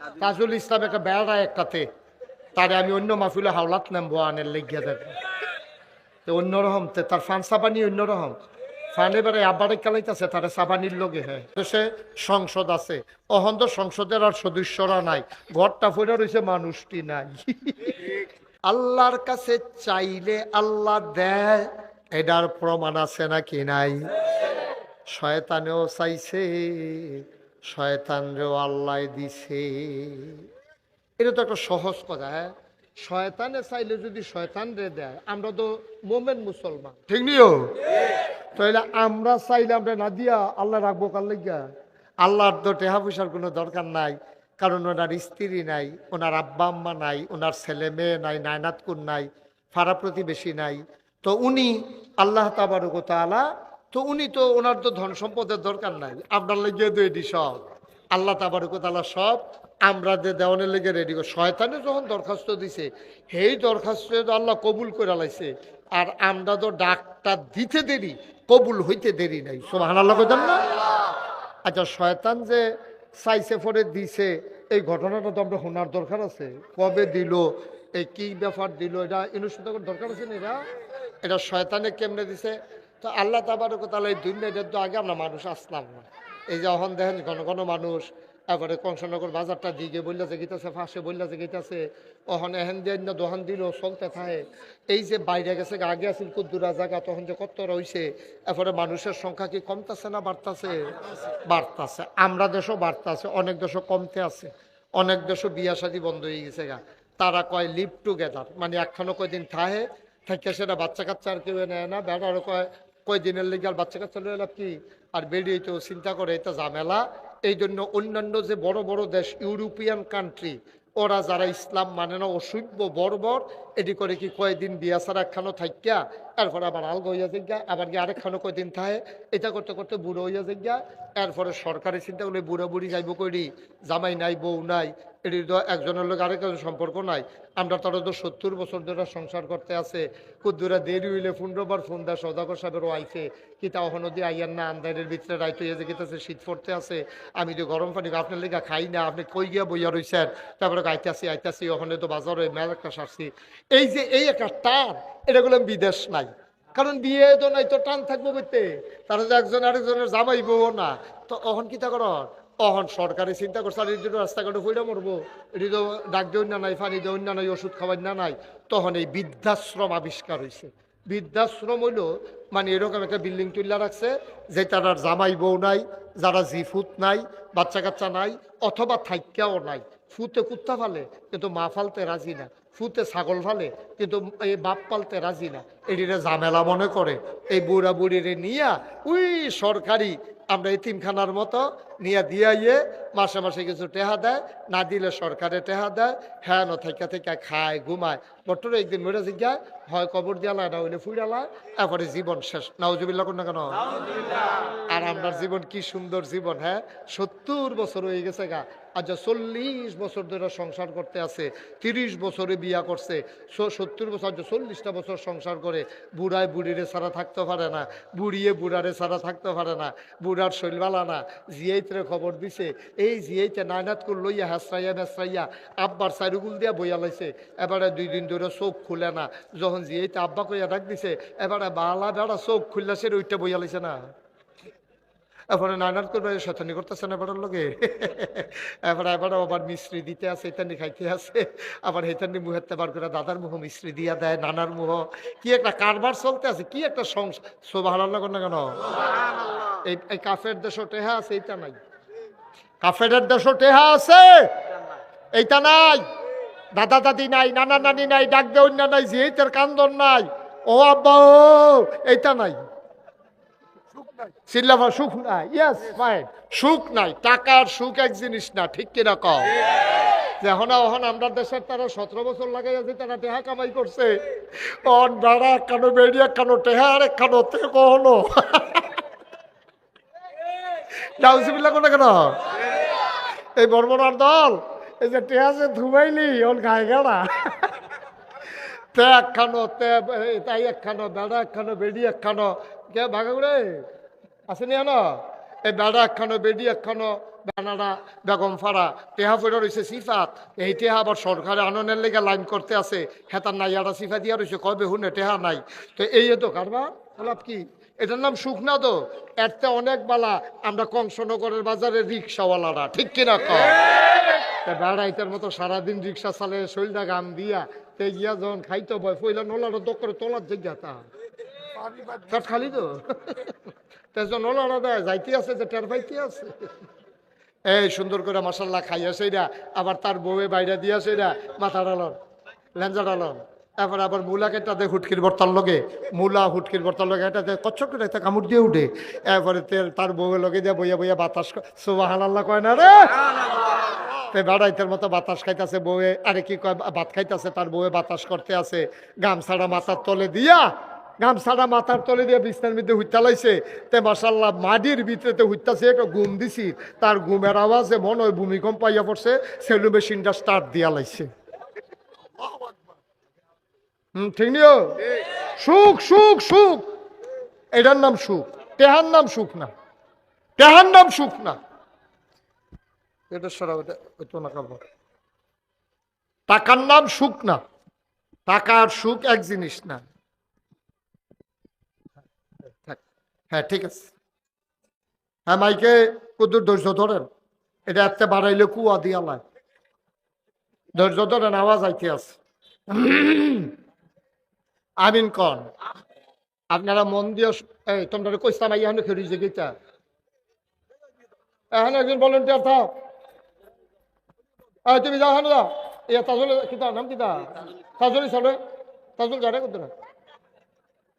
তাজুল ইসলাম একটা বেড়া একটাতে, তারে আমি অন্য মাহফিলে হাওলাত নামবো আনের লেগিয়া দেব। তো অন্যরকম তে তার ফান সাবানি অন্যরকম ফান কালাইতেছে, তারা সাবানির হ্যাঁ। সংসদ আছে অহন্ত সংসদের আর সদস্যরা নাই। ঘরটা ফুরে রয়েছে মানুষটি নাই। আল্লাহর কাছে চাইলে আল্লাহ দেয়, এটার প্রমাণ আছে নাকি নাই? শয়তানেও চাইছে। শয়তানরেও আল্লাহ দিছে। এটা তো একটা সহজ কথা হ্যাঁ? শয়তানে চাইলে যদি শয়তান রে দেয়, আমরা তো মোমেন মুসলমান। ঠিক নিও তাহলে আমরা চাইলে আমরা না দিয়া আল্লাহ রাখব কার লাগিয়া? আল্লাহর তো টেহা পয়সার কোনো দরকার নাই, কারণ ওনার স্ত্রী নাই, ওনার আব্বা আম্মা নাই, ওনার ছেলে মেয়ে নাই, নায়নাতকুন নাই ফাড়া প্রতিবেশী নাই। তো উনি আল্লাহ তাবারক তাআলা তো উনি তো ওনার তো ধন সম্পদের দরকার নাই। আপনার লেগে তো সব। আল্লাহ তাবারক তাআলা সব আমরা যে দেওয়ানের লেগে রেডি করে শয়তানে যখন দরখাস্ত দিছে, সেই দরখাস্ত আল্লাহ কবুল করে লাইছে। আর আমরা তো ডাকটা দিতে দেরি, কবুল হইতে দেরি নাই। সব হানাল্লাহ কইতাম না? আচ্ছা শয়তান যে চাইছে পরে দিছে, এই ঘটনাটা তো আমরা শোনার দরকার আছে। কবে দিল, এই কি ব্যাপার দিল, এটা ইনুষ্ঠিত দরকার আছে না এটা? এটা শয়তানে কেমনে দিছে? তো আল্লাহ তাবার তাহলে এই দুনিয়াটার তো আগে আমরা মানুষ আসলাম না। এই যে অহন দেখেন ঘন ঘন মানুষ এবারে কংসনগর বাজারটা দিকে বললা যে গীতাছে ফাঁসে বললা যে গীতাছে অহন এহেন দিয়ে না, দোহান দিল, চলতে থাকে। এই যে বাইরে গেছে, আগে আছিল কুদ্দুরা জায়গা, তখন যে কত রয়েছে এরপরে মানুষের সংখ্যা কি কমতাছে না বাড়তাছে? বাড়তাছে। আমরা দেশও বাড়তাছে, অনেক দেশও কমতে আছে। অনেক দেশও বিয়া শাদী বন্ধ হয়ে গেছে গা। তারা কয় লিভ টুগেদার মানে একখানো কয়দিন থাহে থাকে সেটা বাচ্চা কাচ্চা আর কেউ নেয় না। বেড়ারও কয় কয়দিনের লেগে আর বাচ্চা কাচ্চা লাভ কি? আর বেরিয়ে তো চিন্তা করে, এটা ঝামেলা। এই জন্য অন্যান্য যে বড় বড় দেশ, ইউরোপিয়ান কান্ট্রি ওরা যারা ইসলাম মানে না, অসভ্য বর্বর, এটি করে কি কয়দিন বিয়া ছাড়া খানো থাকিয়া এরপরে আবার আলগা হইয়া যাইগা, আবার গিয়ে আরেকখানো কয়দিন থাকে, এটা করতে করতে বুড়ো হইয়া যাইগা, এরপরে সরকারি চিন্তা করলে বুড়ো বুড়ি যাইব করি জামাই নাই, বউ নাই এটি তো একজনের লোক আরেকজনের সম্পর্ক নাই, আমরা তারা তো সত্তর বছর ধরে সংসার করতে আছে কুদ্দুরা দেরি হইলে পনেরোবার ফোন দেয় সদাগর সাহেবেরও আইছে কি তা অহনো দিয়ে আইয়ার না আন্দারের ভিতরে রাইতে হয়ে যে গেতেছে শীত পড়তে আছে, আমি তো গরম পানি আপনার লেগা খাই না, আপনি কই গিয়া বইয়া রইছেন, তারপরে আইতাছি আইতাছি ওখানে তো বাজারে মেল একটা সারছি, এই যে এই একটা টান, এটা বললাম বিদেশ নাই। কারণ বিয়ে তো নাই, তো টান থাকব বইতে তারা যে একজন আরেকজনের জামাই বউ না, তো অহন কিতা কর অহন সরকারি চিন্তা করছে, আর এটি রাস্তাঘাটে ফুইটা মরবো। এটি তো ডাক দেওয়া না নাই, পানি দেওয়া না নাই, ওষুধ খাওয়ার না নাই। তখন এই বৃদ্ধাশ্রম আবিষ্কার হয়েছে বৃদ্ধাশ্রম হইল মানে এরকম একটা বিল্ডিং তুল্লা রাখছে, যে তারা জামাই বউ নাই, যারা জিফুত নাই বাচ্চা কাচ্চা নাই, অথবা থাইক্যাও নাই। ফুতে কুত্তা ফালে, কিন্তু মা ফালতে রাজি না। ফুতে ছাগল ফালে কিন্তু এই বাপ পালতে রাজি না। এটিরে ঝামেলা মনে করে। এই বুড়া বুড়িরে নিয়া উই সরকারি আমরা এতিমখানার মতো নিয়ে দিয়ে মাসে মাসে কিছু টেহা দেয় না দিলে সরকারে টেহা দেয় হ্যাঁ ন থেকে থেকে খায় ঘুমায়। বট্টর একদিন মরে জিজ্ঞায় হয় কবর দিয়ালা না হইলে ফুড়ালা এরপরে জীবন শেষ। নাউজুবিল্লা কোন? না কেন আর আপনার জীবন কি সুন্দর জীবন হ্যাঁ? সত্তর বছর হয়ে গেছে গা আজ চল্লিশ বছর ধরে সংসার করতে আছে, তিরিশ বছরে বিয়া করছে সত্তর বছর, আজ চল্লিশটা বছর সংসার করে, বুড়ায় বুড়িরে ছাড়া থাকতে পারে না, বুড়িয়ে বুড়ারে ছাড়া থাকতে পারে না, বুড়ার শৈলবালা না জিয়াইতে খবর দিছে, এই জিয়াইতে নায়নাত করে লইয়া হেসরাইয়া মেসরাইয়া আব্বার চারুগুল দিয়া বইয়া লাইছে, এবারে দুই দিন ধরে চোখ খুলে না, যখন জিয়াইতে আব্বা কইয়া ডাক দিছে, এবারে বালা বেড়া চোখ খুললা সে ওইটা বইয়া লাইছে না। এরপরে নানার করবে শতানি করতেছে না এবার লগে। এবার এবার আবার মিশ্রি দিতে আছে এতানি খাইতে আছে। আবার হেতানি মুহেতে বার করে দাদার মুহ মিশ্রি দিয়া দেয় নানার মুহ। কি একটা কারবার চলতে আছে কি একটা সংসার সোভা লাগর না কেন? এই কাফের দেশ টেহা আছে এইটা নাই। কাফের দেশ টেহা আছে এইটা নাই। দাদা দাদি নাই নানা নানি নাই ডাক দেউন নাই জিহিতের কান্দন নাই। ও আব্বা ও এইটা নাই। চিল্লাফা সুখ নাই। ইয়েস ফাইন সুখ নাই, টাকার সুখ এক জিনিস না, ঠিক কিনা কম এখন এখন দেশের তারা সতেরো বছর তারা টেহা কামাই করছে। অন তে কোনে এই বর্মনার দল, এই যে টেহা যে ধুমাইলি ওন খায় গেলা তে একখানো, তে তাই একখানো, বেড়া একখানো, বেডি একখানো। কে ভাগাগুড়ে আসেনি আনো এই বেড়া একখানো বেডি একখানো বেনারা বেগম ফাড়া টেহা ফেরা রয়েছে সিফাত। এই টেহা আবার সরকারে আননের লেগে লাইন করতে আছে। হেতার নাই আটা সিফা দিয়া রয়েছে কবে হুনে টেহা নাই। তো এই তো কারবার লাভ কি? এটার নাম সুখ না তো এরতে অনেক বালা আমরা কংসনগরের বাজারে রিক্সাওয়ালারা ঠিক কিনা কর বেড়াইতের মতো সারাদিন রিক্সা চালে শৈলটা গান দিয়া তে গিয়া যখন খাইতে বয় ফইলা নলাটা দোক করে তোলার জায়গা তা খালি তো? তেজন নলাটা দেয় যাইতে আছে, যে টের পাইতে আছে। এই সুন্দর করে মশাল্লা খাইয়া সেইরা আবার তার বউয়ে বাইরে দিয়া সেইরা মাথা ডালন লেঞ্জা ডালন তারপর আবার মূলা কেটাতে হুটকির বর্তার লগে, মূলা হুটকির বর্তার লগে এটাতে কচ্ছক একটা কামড় দিয়ে উঠে। এরপরে তেল তার বউয়ের লগে দিয়ে বইয়া বইয়া বাতাস সোবাহ কয় না রে? বেড়াইতের মতো বাতাস খাইতেছে বউয়ে, আরে কি কয়, ভাত খাইতেছে, তার বউয়ে বাতাস করতে আছে গামছাড়া মাথার তলে দিয়া গামছাড়া মাথার তলে দিয়ে বিছনার মধ্যে হুইতা লাইছে। তে মাসাল্লাহ মাটির ভিতরেতে হুইতাছে একটা ঘুম দিছি। তার ঘুমের আওয়াজে মনে হয় ভূমিকম্প পাইয়া পড়ছে সেলু মেশিনটা স্টার্ট দিয়া লাইছে। হুম, ঠিক নিও? সুখ সুখ সুখ। এটার নাম সুখ। তেহার নাম সুখ না। তেহার নাম সুখ না। এটা সরা ওটা না কাপড়। টাকার নাম সুখ না। টাকা আর সুখ এক জিনিস না থাক। হ্যাঁ ঠিক আছে। হ্যাঁ মাইকে কুদুর ধৈর্য ধরেন। এটা এত বাড়াইলে কুয়া দিয়া লাই ধৈর্য ধরেন, আওয়াজ আইতে আছে। আমিন কন। আপনারা মন দিয়ে এই, তোমরা কইস্তাম আইয়া হনে খেলি যে গীতা। এখানে একজন ভলেন্টিয়ার থাক এই, তুমি যাও হ্যাঁ যাও। ইয়া, তাজল, কিতা, নাম কিতা? তাজলি চলে তাজুল গাড়ে করতে না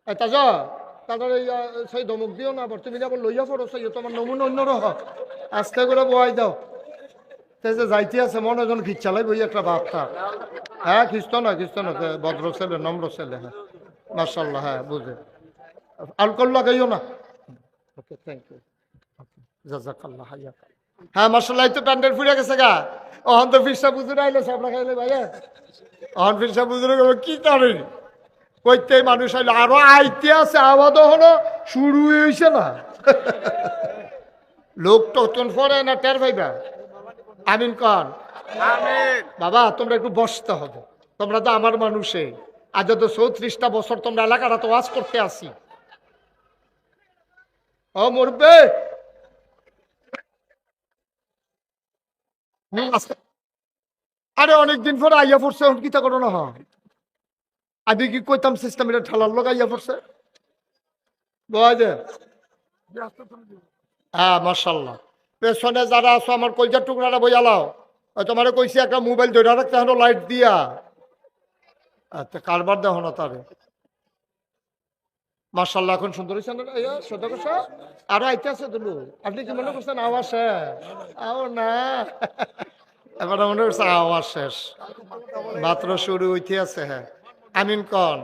এই তাজ ইয়া সেই ধমক দিও না, আবার তুমি আবার লইয়া পড়ো, সেই তোমার নমুনা অন্য রহ আস্তে করে বয়াই দাও। সে যে যাইতে আছে, মনে জন খিচ্ছালাই বই একটা বাপটা। হ্যাঁ খ্রিস্ট না খ্রিস্ট না ভদ্র ছেলে, নম্র ছেলে হ্যাঁ। মার্শাল্লাহ হ্যাঁ বুঝে। আলকল লাগাইও না। ওকে থ্যাংক ইউ জাজাকাল্লাহ হাইয়া। হ্যাঁ মার্শাল্লাহ তো প্যান্ডেল ফুরে গেছে গা। অহন তো ফিরসা বুঝুরে আইলে সাবরা খাইলে, ভাইয়া। অহন ফিরসা গেল কি করে কইতে মানুষ আইলে আরও আইতে আছে আওয়াজ হলো শুরু হয়েছে না। লোক তখন পরে না টের ভাইবা আমিন কন। বাবা তোমরা একটু বসতে হবে। তোমরা তো আমার মানুষে। আজ তো চৌত্রিশটা বছর তোমরা এলাকাটা তো ওয়াজ করতে আসি ও মরবে। আরে অনেকদিন পরে আইয়া পড়ছে এখন কিতা করো না হয়? আমি কি কইতাম সিস্টেম এটা ঠালার লোক আইয়া পড়ছে? বোঝা যায় হ্যাঁ মার্শাল্লাহ পেছনে যারা আছো, আমার কলজার টুকরাটা বইয়ালাও তোমার কইছি, একটা মোবাইল ধরে রাখতে হলো লাইট দিয়া। আচ্ছা কারবার দেখো না তারে। মার্শাল্লাহ এখন সুন্দর হয়েছে আরও আইতে আছে তো আপনি কি মনে করছেন, আওয়াজ শেষ? আও না। এবার মনে করছে আওয়াজ শেষ। মাত্র শুরু হইতে আছে হ্যাঁ। আমিন কন।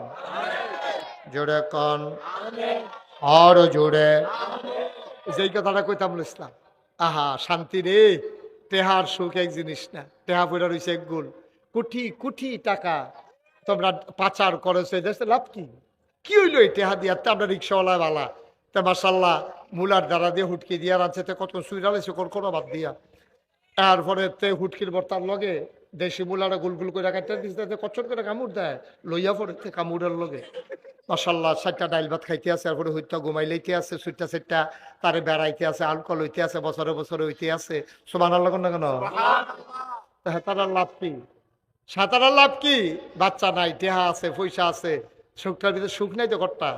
জোরে কন। আর জোরে। যেই কথাটা কইতাম ইসলাম। আহা, শান্তি রে। তেহার সুখ এক জিনিস না। তেহা পড়া রয়েছে এক গুল কুঠি কুঠি টাকা তোমরা পাচার করেছ দেশে, লাভ কি? কি হইল এই টেহা দিয়া? তে আমরা রিক্সাওয়ালা বালা। তে মাসাল্লাহ মুলার দ্বারা দিয়ে হুটকি দিয়া রাখছে তে কত সুইরালেছে কোন কোনো বাদ দিয়া। তারপরে তে হুটকির বর্তার লগে দেশি মুলারা গুল গুল করে কাটতে দিচ্ছে কচর করে কামড় দেয়। লইয়া পড়ে কামড়ের লগে। মাসাল্লাহ চারটা ডাইল ভাত খাইতে আছে হইতে ঘুমাই লইতে আছে সুইটা সেটটা তারে বেড়াইতে আছে আলকল হইতে আছে বছরে বছরে হইতে আছে। সমান লাগ না কেন? তারা লাভ কি? সাঁতারার লাভ কি? বাচ্চা নাই টেহা আছে পয়সা আছে সুখটার ভিতরে সুখ নাই তো কর্তা?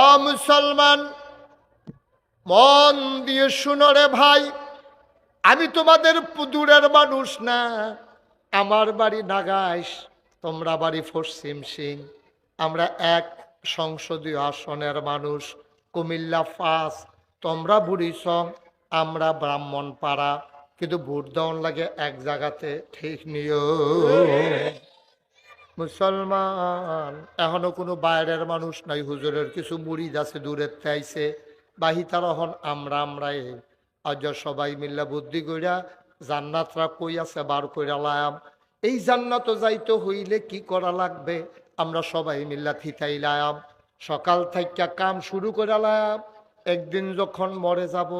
অ মুসলমান মন দিয়ে শুনো রে ভাই। আমি তোমাদের দূরের মানুষ না। আমার বাড়ি নাগাইশ, তোমরা বাড়ি পশ্চিম সিং। আমরা এক সংসদীয় আসনের মানুষ, কুমিল্লা ফাঁস। তোমরা বুড়িসং আমরা ব্রাহ্মণ পাড়া কিন্তু ভোট দেওয়ান লাগে এক জায়গাতে ঠিক নিও মুসলমান, এখনও কোনো বাইরের মানুষ নাই। হুজুরের কিছু মুড়ি আছে দূরের চাইছে বাহিতার হন আমরা আমরাই। আজ সবাই মিল্লা বুদ্ধি কইরা জান্নাতরা কই আছে বার কইরা লায়াম এই জান্নাত যাইতে হইলে কি করা লাগবে? আমরা সবাই মিল্লা থিতাইলাম। সকাল থেকে কাম শুরু করে লাম একদিন যখন মরে যাব,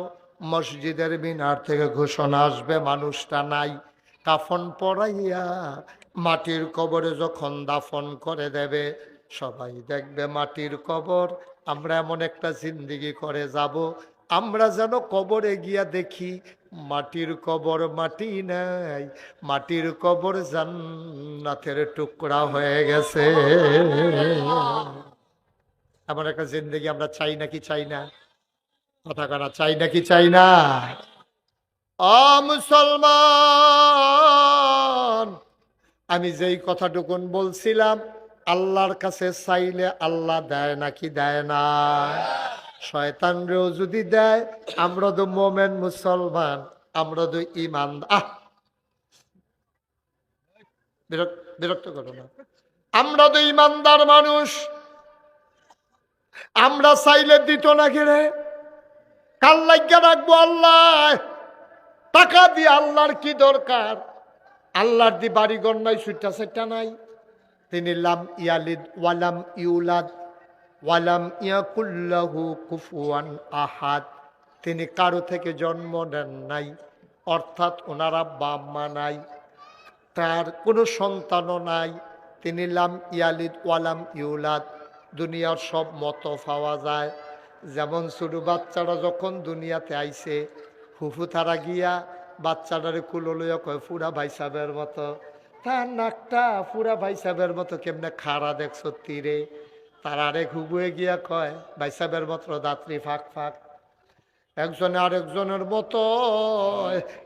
মসজিদের মিনার থেকে ঘোষণা আসবে, মানুষটা নাই। কাফন পরাইয়া মাটির কবরে যখন দাফন করে দেবে, সবাই দেখবে মাটির কবর। আমরা এমন একটা জিন্দিগি করে যাব আমরা যেন কবরে গিয়া দেখি, মাটির কবর মাটি নাই, মাটির কবর জান্নাতের টুকরা হয়ে গেছে। এমন একটা জিন্দগি আমরা চাই নাকি চাই না? কথা করা চাই নাকি চাই না? আ মুসলমান! আমি যেই কথাটুকুন বলছিলাম, আল্লাহর কাছে চাইলে আল্লাহ দেয় নাকি দেয় না? যদি দেয়, আমরা তো মোমেন মুসলমান, আমরা তো ইমান বিরক্ত করো না। আমরা তো ইমানদার মানুষ। আমরা চাইলে দিত না গেলে। কাল লাগিয়া রাখব আল্লাহ? টাকা দিয়ে আল্লাহর কি দরকার? আল্লাহর দি বাড়িঘর নাই সুইটা সেটা নাই। তিনি লাম ইয়ালিদ ওয়ালাম ইউলাদ। ওয়ালাম ইয়াকুল্লাহু কুফুয়ান আহাদ। তিনি কারও থেকে জন্ম নেন নাই, অর্থাৎ ওনারা বাম্মা নাই, তার কোনো সন্তানও নাই। তিনি লাম ইয়ালিদ ওয়ালাম ইউলাদ। দুনিয়ার সব মতো পাওয়া যায়। যেমন ছোটো বাচ্চারা যখন দুনিয়াতে আইছে, ফুফু তারা গিয়া বাচ্চাটারে কুলো লইয়া কয়, ফুরা ভাই সাহেবের মতো। তার নাকটা ফুরা ভাই সাহেবের মতো কেমনে খাড়া দেখছ তীরে তার আরেক হুবুয়ে গিয়া কয়, ভাই সাহেবের মতো দাত্রী ফাঁক ফাঁক। একজনে আরেকজনের মতো।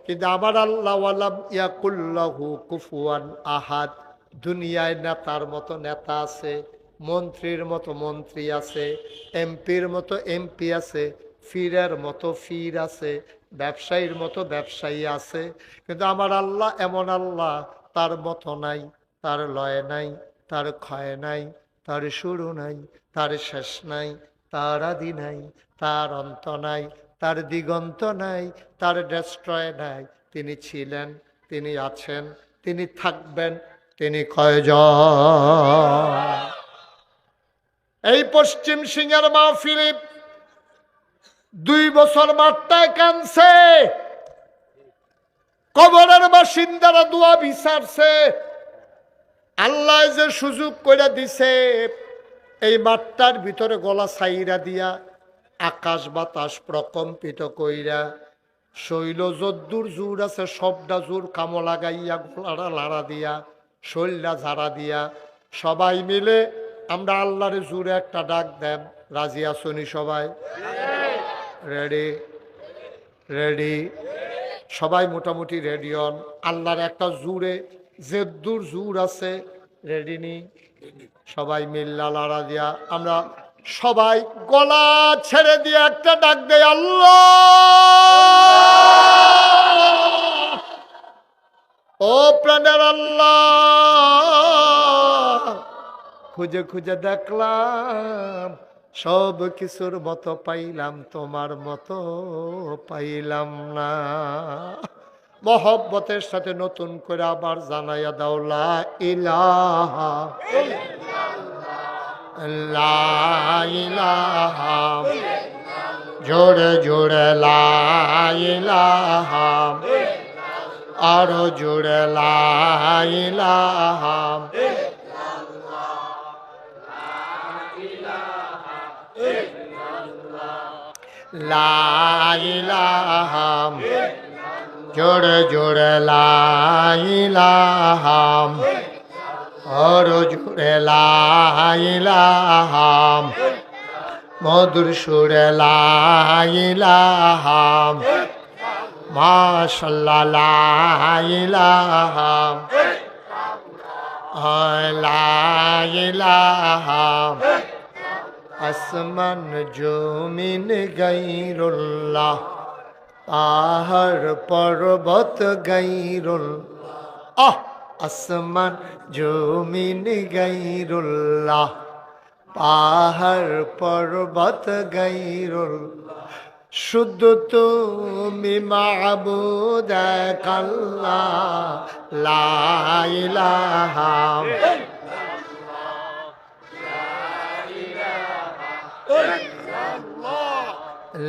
কিন্তু আমার আল্লাহ ইয়াকুল্লাহু কুফুয়ান আহাদ। দুনিয়ায় নেতার মতো নেতা আছে, মন্ত্রীর মতো মন্ত্রী আছে, এমপির মতো এমপি আছে, ফিরের মতো ফির আছে, ব্যবসায়ীর মতো ব্যবসায়ী আছে। কিন্তু আমার আল্লাহ এমন আল্লাহ, তার মতো নাই, তার লয় নাই, তার ক্ষয় নাই তার শুরু নাই, তার শেষ নাই, তার আদি নাই, তার অন্ত নাই, তার দিগন্ত নাই, তার ডেস্ট্রয় নাই। তিনি ছিলেন, তিনি আছেন, তিনি থাকবেন, তিনি কয়জন? এই পশ্চিম সিংহের মা ফিলিপ দুই বছর মাঠটায় কানছে কবরের বাসিন্দারা দোয়া বিচারছে। আল্লাহ যে সুযোগ করে দিছে, এই মাঠটার ভিতরে গলা সাইরা দিয়া আকাশ বাতাস প্রকম্পিত কইরা শৈল যদ্দুর জোর আছে সবটা জোর কামো লাগাইয়া, গলাটা লাড়া দিয়া, শৈলটা ঝাড়া দিয়া, সবাই মিলে আমরা আল্লাহর জোরে একটা ডাক দেব। রাজি আসনি সবাই? রেডি রেডি সবাই মোটামুটি রেডি হন আল্লাহর একটা জুড়ে জেদ্দুর জুর আছে রেডি নি? সবাই মিল্লা লাড়া দিয়া। আমরা সবাই গলা ছেড়ে দিয়ে একটা ডাক দেয় আল্লাহ! ও প্রাণের আল্লাহ! খুঁজে খুঁজে দেখলাম সব কিছুর মতো পাইলাম তোমার মতো পাইলাম না। মহব্বতের সাথে নতুন করে আবার জানাইয়া দাও, লা ইলাহা লা ইলাহা জোরে জোরে লা আরও জোরে লা ইলাহা। লাইলাহাম জোরে জোরে লাইলাহাম ওর জোরে লাইলাহাম মধুর সুরে লাইলাহাম মাশাল্লাহ লাইলাহাম লাইলাহাম আসমান জমিন গাইরুল্লাহ পাহাড় পর্বত গাইরুল আহ, আসমান জমিন গাইরুল্লাহ, পাহাড় পর্বত গাইরুল শুদ্ধ তুমি মাবুদ কাল্লা লাইলাহা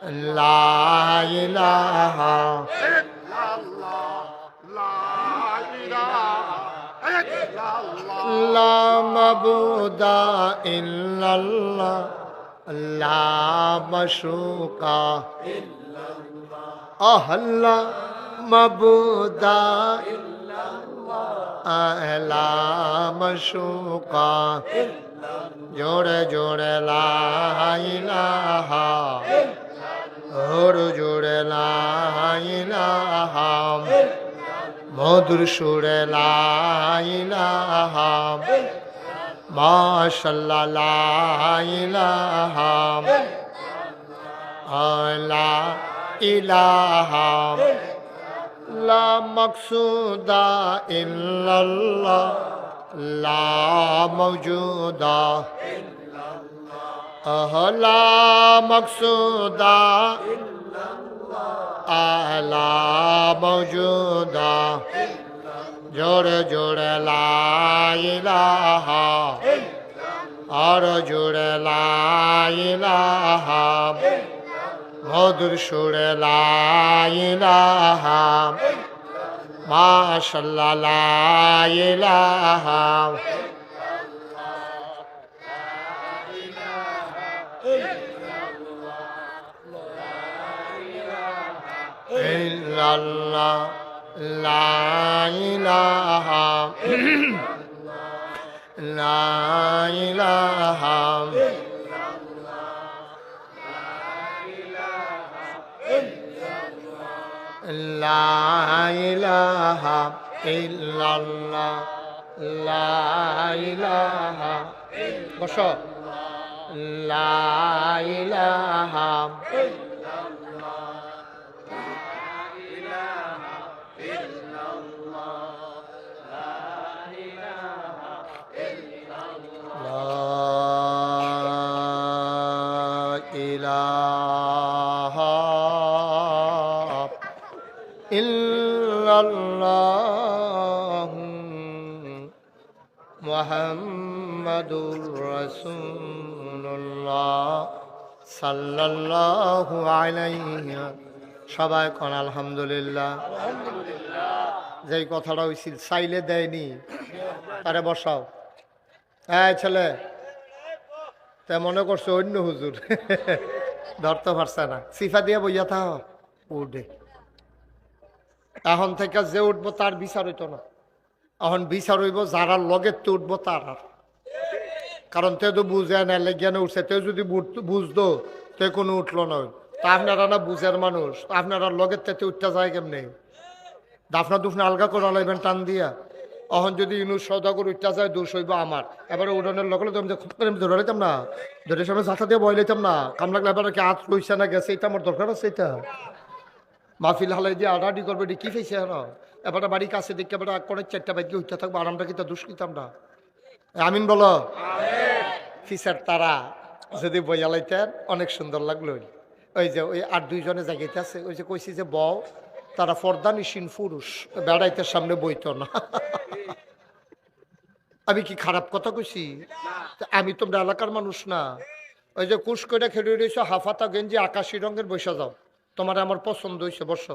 লা ইলাহা লা মাবুদা ইল্লাল্লাহ লা মাশুকা আহল্লা মাবুদা আহলা মাশুকা জোড়ে জোড়ে লা ইলাহা ওর জোড়ে লা মধুর সুরে লা মাশাল্লাহ লা ইলাহা লা লা মকসুদা ইল্লাল্লাহ। লা মওজুদা আহ লা মকসুদা আলা মওজুদা জোড়ে জোড়ে লা ইলাহা আর জোড়ে লা ইলাহা মধুর সুরে লা ইলাহা মাশাল্লাহ ইল্লাল্লাহ লা ইলাহা লা ইলাহা লা ইলাহা ইল্লাল্লাহ বসো লা ইলাহা لا الله محمد رسول الله صلى الله عليه সবাই কোন আলহামদুলিল্লাহ যেই কথাটা হয়েছিল চাইলে দেয়নি তারে বসাও হ্যাঁ ছেলে তা মনে করছো অন্য হুজুর ধরতে পারছে না সিফা দিয়ে বইয়া থাক উঠে এখন থেকে যে উঠবো তার বিচার হইতো না। এখন বিচার হইব যারা লগে তো উঠবো তার আর কারণ তে তো বুঝে না, লেগিয়ানে উঠছে। তে যদি বুঝ- বুঝতো তে কোনো উঠল না। তা আপনারা না বুঝের মানুষ। তা আপনারা লগের তেতে উঠতে যায় কেমনি? দাফনা দুফনা আলগা করে লাইবেন টান দিয়া। অহন যদি ইনু সৌদা করে উঠতে যায়, দোষ হইব আমার। এবারে উড়নের লগে লগে আমি খুব করে আমি ধরে লাইতাম না। ধরে সময় জাতা দিয়ে বয় লাইতাম না। কাম লাগলে এবারে কি হাত লইছে না, গেছে, এটা আমার দরকার আছে, এটা। মাহফিল হালাই দিয়ে আডাডি করবে এটি কি ফেছে আর এবারে বাড়ি কাছে দেখে এবারে করে চারটা বাইকে উঠতে থাকব আরামটা কিন্তু দুষ কিতাম না আমিন বলো। ফিসার তারা যদি বইয়া লাইতেন অনেক সুন্দর লাগল। ওই যে ওই আর দুইজনে জায়গাতে আছে ওই যে কইছি যে বউ তারা ফর্দা নিশিন পুরুষ বেড়াইতে সামনে বইতো না। আমি কি খারাপ কথা কইছি? আমি তোমরা এলাকার মানুষ না। ওই যে কুশ করে খেলে রয়েছো হাফাতা গেঞ্জি আকাশি রঙের বসে যাও। তোমার আমার পছন্দ হয়েছে বসো।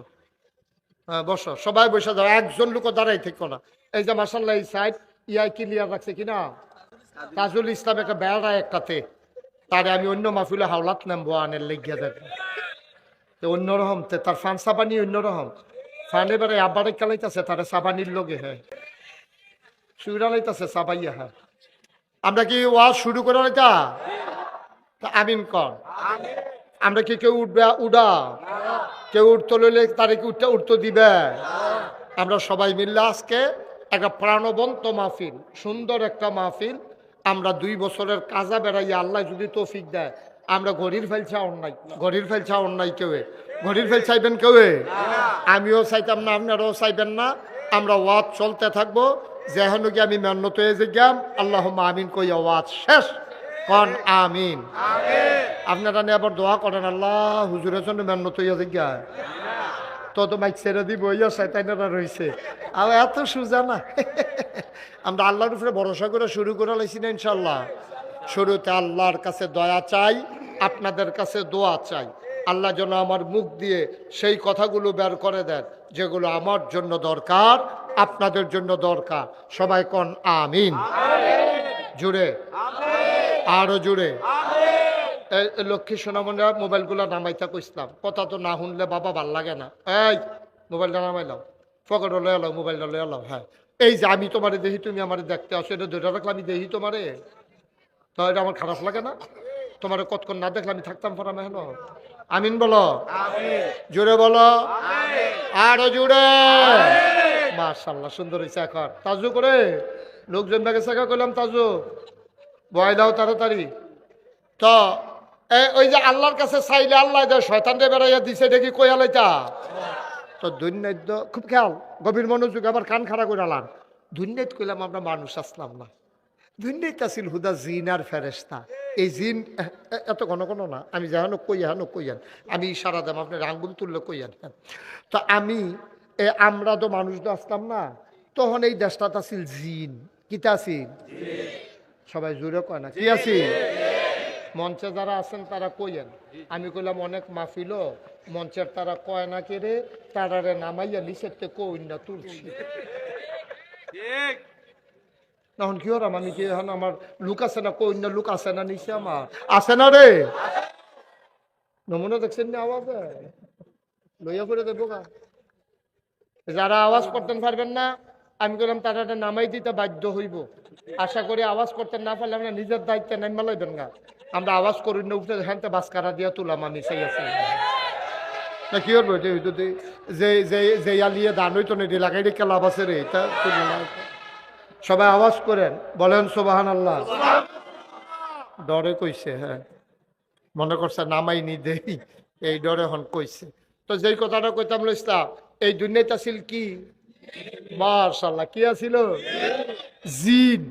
হ্যাঁ বসো। সবাই বসে যাও, একজন লোক দাঁড়াই থেকো না। এই যে মাসাল্লাহ এই সাইড ইয়াই ক্লিয়ার রাখছে কিনা তাজুল ইসলাম একটা বেড়া একটাতে। তারে আমি অন্য মাহফিলে হাওলাত নামবো, আনের লেগিয়া দেখব তো অন্যরকম, তে তার ফান্সা পানি অন্যরকম। ফানে বেড়ে আব্বারে কালাইতেছে তারে সাবানির লগে হ্যাঁ। সুইরা লাইতেছে, সাবাইয়া হ্যাঁ। আমরা কি ওয়াজ শুরু করে তা আমিন কর। আমরা কি কেউ উঠবে? উড়া কেউ উঠতে লইলে তারে কি উঠতে উঠতে দিবে? আমরা সবাই মিললে আজকে একটা প্রাণবন্ত মাহফিল, সুন্দর একটা মাহফিল। আমরা দুই বছরের কাজা বেড়াইয়া আল্লাহ যদি তৌফিক দেয়। আমরা ঘড়ির ফেলছা অন্যায়, ঘড়ির ফেলছা অন্যায় কেউ ঘড়ির ফেল চাইবেন কেউে আমিও চাইতাম না, আপনারাও চাইবেন না। আমরা ওয়াজ চলতে থাকব। যেহেন কি আমি মেহনত হয়ে যে গেলাম আল্লাহ আমিন কইয়া ওয়াজ শেষ। কন আমিন। আপনারা নিয়ে আবার দোয়া করেন আল্লাহ হুজুরের জন্য মেহনত হইয়া যে গিয়া তত মাইক ছেড়ে দিব ইয়া শয়তানেরা রয়েছে আর এত সুজা না। আমরা আল্লাহর উপরে ভরসা করে শুরু করে লাইছি না ইনশাল্লাহ শুরুতে আল্লাহর কাছে দয়া চাই আপনাদের কাছে দোয়া চাই। আল্লাহ যেন আমার মুখ দিয়ে সেই কথাগুলো বের করে দেন যেগুলো আমার জন্য দরকার আপনাদের জন্য দরকার। সবাই কন আমিন। জুড়ে। আরও জুড়ে লক্ষ্মী সোনামণিরা মোবাইলগুলো নামাইতে কইসলাম কথা তো না শুনলে বাবা ভালো লাগে না। এই মোবাইলটা নামাইলাম পকেটে লয়ে এলাও মোবাইলটা লয়ে এলাও হ্যাঁ। এই যে আমি তোমারে দেখি তুমি আমার দেখতে আসো এটা দুইটা রাখলে আমি দেখি তোমারে। তো এটা আমার খারাপ লাগে না? তোমার কতক্ষণ না দেখলে আমি থাকতাম পারাম হেন? আমিন বলো। জোরে বলো। আরও জোরে। মাশাল্লাহ সুন্দর হয়েছে এখন। তাজু করে। লোকজন ব্যাগে শাখা করলাম তাজু। বয় দাও তাড়াতাড়ি। তো ওই যে আল্লাহর কাছে চাইলে আল্লাহ দেয়, শয়তান রে বেড়াইয়া দিছে দেখি কইয়া লাইতা তো দুর্নাইদ্য, খুব খেয়াল, গভীর মনোযোগ আবার কান খাড়া করে আলাম। দুর্নাইত কইলাম, আমরা মানুষ আসলাম না। দুর্নাইত আছিল হুদা জিন আর ফেরেস্তা এই জিন এত ঘন ঘন না, আমি যাহানো কই হানো কইয়ান আমি ইশারা দাম আপনার আঙ্গুল তুললে কইয়ান। তো আমি, এ, আমরা তো মানুষ তো আসলাম না। তখন এই দেশটাত আছিল জিন। কিতা আছিল? সবাই জুড়ে কয় না কি আছিল মঞ্চে যারা আছেন তারা কইয়েন আমি কইলাম অনেক মাহফিল মঞ্চের তারা কয় না কে রে তারারে নামাইয়া লিসেতে কই না তুলছি। তখন কি আমি কি এখন আমার লুক আছে না কই না লুক আছে না নিচে আমার? আছে না রে। নমুনা দেখছেন না আওয়াজে? লইয়া করে দেবো যারা আওয়াজ করতেন পারবেন না। আমি বললাম তারা এটা নামাই দিতে বাধ্য হইব। আশা করি আওয়াজ করতে না পারলে আমরা নিজের দায়িত্বে নাইমা লইবেন গা। আমরা আওয়াজ করি না উঠতে হ্যাঁ বাস কারা দিয়া তুলাম আমি সেই আছে। না, কি করব এটা হইতো দে- যে যে যে আলিয়ে দান হইতো না, এটি লাগাই রেখে লাভ আছে রে, এটা সবাই আওয়াজ করেন, বলেন সোবাহান আল্লাহ ডরে কইছে হ্যাঁ। মনে করছে, নামাই নি, দেই। এই ডরে হন কইছে। তো যেই কথাটা কইতাম লইস্তাম এই দুনিয়াতে আছিল কি? মার্শাল্লাহ কি আছিল? জিন।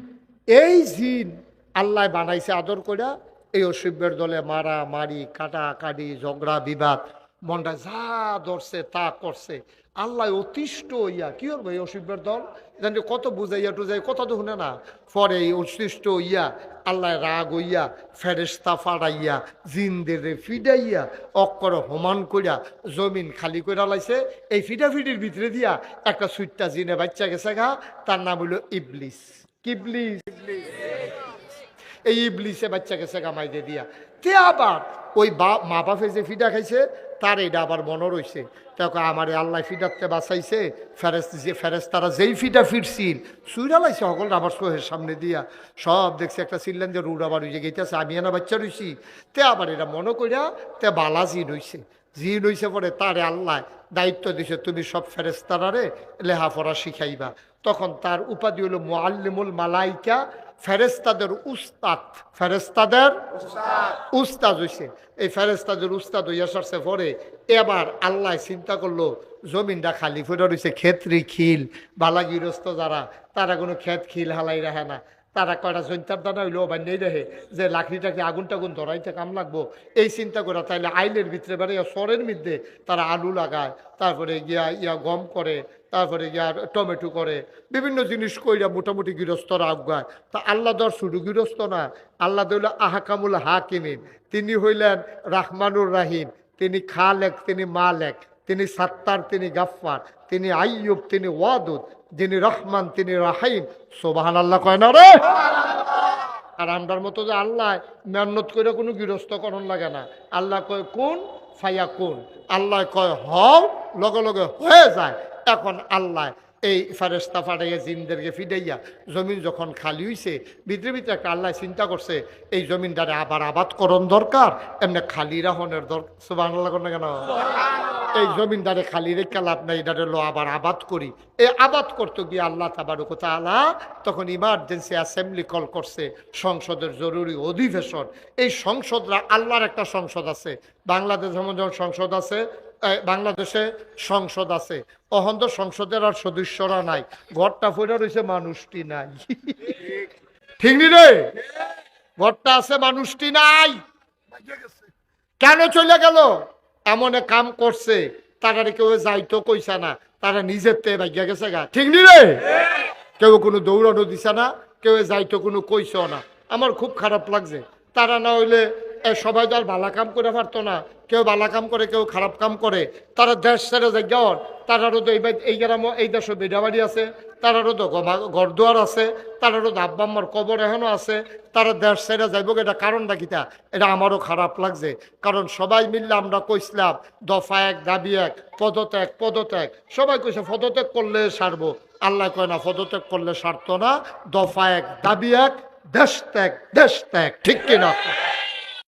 এই জিন আল্লাহ বানাইছে, আদর করিয়া এই অসভ্যের দলে মারা মারি কাটা কাটি ঝগড়া, বিবাদ। মনটা যা ধরছে, তা করছে। আল্লাহ অতিষ্ঠ ইয়া কি করব এই অসভ্যের দল? জানি কত বুঝাইয়া টুজাই কত তো শুনে না। পরে এই অতিষ্ঠ ইয়া আল্লাহ রাগ হইয়া ফেরেস্তা ফাড়াইয়া জিনদের ফিডাইয়া অক্কর হমান করিয়া জমিন খালি কইরা লাইছে। এই ফিডাফিডির ভিতরে দিয়া একটা সুইটটা জিনে বাচ্চা গেছে গা, তার নাম হইল ইবলিস। কিবলিস। এই ইবলিসে বাচ্চা গেছে গামাই দিয়ে তে আবার ওই বা মা বাপে যে ফিডা খাইছে, তার এটা আবার মনে রয়েছে তখন আমার আল্লাহ ফিডাতে বাঁচাইছে ফেরেস যে ফেরেস তারা যেই ফিডা ফিরছিল সুইরা লাইছে সকল আবার সোহের সামনে দিয়া। সব দেখছে একটা চিল্লেন যে রুড আবার উঠে গেছে আমি এনা বাচ্চা রইছি। তে আবার এটা মনে করিয়া তে বালা জিন হইছে। জিন হইছে পরে তারে আল্লাহ দায়িত্ব দিছে, তুমি সব ফেরেস্তারারে লেহাপড়া শিখাইবা। তখন তার উপাধি হলো মোয়াল্লিমুল মালাইকা ফেরেস্তাদের উস্তাদ ফেরেস্তাদের উস্তাদ। হইছে। এই ফেরেস্তাদের উস্তাদ হইয়া সরছে পরে এবার আল্লাহ চিন্তা করল জমিনটা খালি ফুটে রয়েছে ক্ষেত্রি খিল বালা গৃহস্থ যারা তারা কোনো ক্ষেত খিল হালাই রাখে না। তারা কয়টা জৈন্তার দানা হইল বা নেই রাখে যে লাকড়িটাকে আগুন টাগুন ধরাইতে কাম লাগবো। এই চিন্তা করে তাইলে আইলের ভিতরে বেড়ে সরের মধ্যে তারা আলু লাগায় তারপরে গিয়া ইয়া গম করে তারপরে গিয়া টমেটো করে, বিভিন্ন জিনিস কইরা মোটামুটি গৃহস্থরা আগায় তা আল্লাহ দর শুধু গৃহস্থ না, আল্লাহ দৌলা আহাকামুল হাকিমিন। তিনি হইলেন রাহমানুর রাহিম, তিনি খালেক, তিনি মালেক, তিনি সাত্তার, তিনি গাফফার, তিনি আইয়ুব, তিনি ওয়াদুদ, যিনি রহমান, তিনি রাহিম। সোবাহান আল্লাহ কয় না রে? আর আমরার মতো যে আল্লাহ, মেহনত করে কোনো গৃহস্থকরণ লাগে না। আল্লাহ কয়, কোন ফাইয়া কোন আল্লাহ কয়, হও, লগে লগে হয়ে যায়। এখন আল্লাহ এই ফারেস্তা ফাটাইয়া জিনদেরকে ফিডাইয়া জমিন যখন খালি হইছে ভিতরে ভিতরে একটা আল্লাহ চিন্তা করছে এই জমিনটারে আবার আবাদ করণ দরকার এমনি খালি রাহনের দরকার সুবাহ কেন? এই জমিনদারে খালি রেখে লাভ নাই এটারে লো আবার আবাদ করি। এই আবাদ করতে গিয়ে আল্লাহ তাবারুক তাআলা তখন ইমার্জেন্সি অ্যাসেম্বলি কল করছে সংসদের জরুরি অধিবেশন। এই সংসদরা আল্লাহর একটা সংসদ আছে বাংলাদেশ যেমন যেমন সংসদ আছে বাংলাদেশে সংসদ আছে। অহন্ত সংসদের আর সদস্যরা নাই। ঘরটা ফুটে রয়েছে, মানুষটি নাই। ঠিক নি রে? ঘরটা আছে, মানুষটি নাই। কেন চলে গেল? এমন কাম করছে। তারা কেউ যাইতো কইসা না। তারা নিজের তে ভাগিয়া গেছে গা। ঠিক নি রে? কেউ কোনো দৌড়ানো দিছে না। কেউ যাইতো কোনো কইসো না। আমার খুব খারাপ লাগছে। তারা না হইলে এ, সবাই তো আর ভালা কাম করে পারতো না, কেউ ভালা কাম করে, কেউ খারাপ কাম করে, তারা দেশ ছেড়ে যাওয়ার তারারও তো এই এই গ্রামও, এই দেশে বেড়াবাড়ি আছে তারারও তো ঘরদুয়ার আছে তারারও তো আব্বা আম্মার কবর এখনও আছে, তারা দেশ ছেড়ে যাইব এটা কারণটা কিটা এটা আমারও খারাপ লাগছে, কারণ সবাই মিললে আমরা কইসলাম দফা এক, দাবি এক, পদত্যাগ পদত্যাগ, সবাই কইছে পদত্যাগ করলে সারবো, আল্লাহ কয় না, পদত্যাগ করলে সারতো না, দফা এক, দাবি এক, দেশ ত্যাগ দেশ ত্যাগ, ঠিক কিনা?